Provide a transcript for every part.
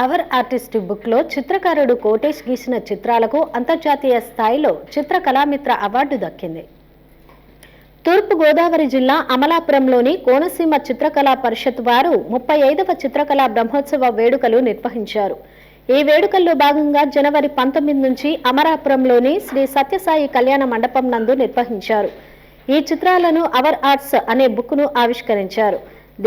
Hour artist బుక్లో చిత్రకారుడు కోటేష్ గీసిన చిత్రాలకు అంతర్జాతీయ స్థాయిలో చిత్ర కళామిత్ర అవార్డు దక్కింది. తూర్పు గోదావరి జిల్లా అమలాపురంలోని కోనసీమ చిత్రకళా పరిషత్ వారు ముప్పై ఐదవ చిత్రకళా బ్రహ్మోత్సవ వేడుకలు నిర్వహించారు. ఈ వేడుకల్లో భాగంగా జనవరి పంతొమ్మిది నుంచి అమలాపురంలోని శ్రీ సత్యసాయి కళ్యాణ మండపం నందు నిర్వహించారు. ఈ చిత్రాలను అవర్ ఆర్ట్స్ అనే బుక్ను ఆవిష్కరించారు.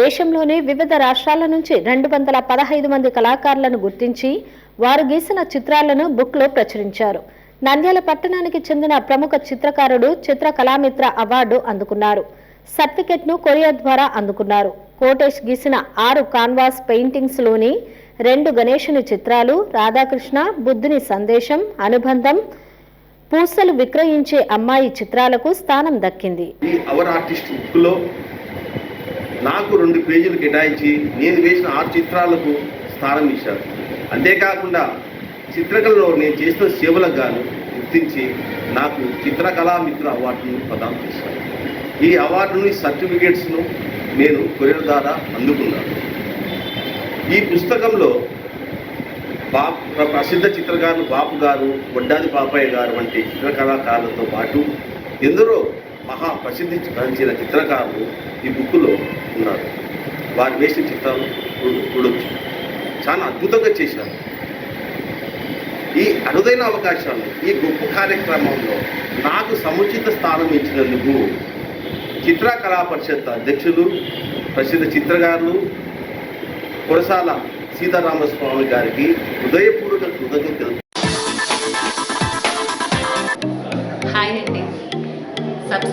దేశంలోని వివిధ రాష్ట్రాల నుంచి రెండు వందల పదహైదు మంది కళాకారులను గుర్తించి వారు గీసిన చిత్రాలను బుక్లో ప్రచురించారు. నంద్యాల పట్టణానికి చెందిన ప్రముఖ చిత్రకారుడు చిత్ర కళామిత్ర అవార్డు అందుకున్నారు. సర్టిఫికెట్ను కొరియా ద్వారా అందుకున్నారు. కోటేష్ గీసిన ఆరు కాన్వాస్ పెయింటింగ్స్లోని రెండు గణేశుని చిత్రాలు రాధాకృష్ణ బుద్ధుని సందేశం అనుబంధం పూసలు విక్రయించే అమ్మాయి చిత్రాలకు స్థానం దక్కింది ఈ అవర్ ఆర్టిస్ట్ బుక్లో నాకు రెండు పేజీలు కేటాయించి నేను వేసిన ఆరు చిత్రాలకు స్థానం ఇచ్చారు. అంతేకాకుండా చిత్రకళలో నేను చేసిన సేవలకు గాను గుర్తించి నాకు చిత్రకళా మిత్ర అవార్డును ప్రదానం చేశారు. ఈ అవార్డుని సర్టిఫికేట్స్ను నేను కొరియర్ ద్వారా అందుకున్నాను. ఈ పుస్తకంలో బాపు ప్రసిద్ధ చిత్రకారులు బాపు గారు వడ్డాది పాపయ్య గారు వంటి చిత్రకళాకారులతో పాటు ఎందరో మహా ప్రసిద్ధి గాంచిన చిత్రకారులు ఈ బుక్లో ఉన్నారు. వారు వేసిన చిత్రాలు చూడొచ్చు. చాలా అద్భుతంగా చేశారు. ఈ అరుదైన అవకాశాన్ని ఈ గొప్ప కార్యక్రమంలో నాకు సముచిత స్థానం ఇచ్చినందుకు చిత్రకళా పరిషత్ అధ్యక్షులు ప్రసిద్ధ చిత్రకారులు కురసాల సీతారామస్వామి గారికి హృదయపూర్వక కృతజ్ఞతలు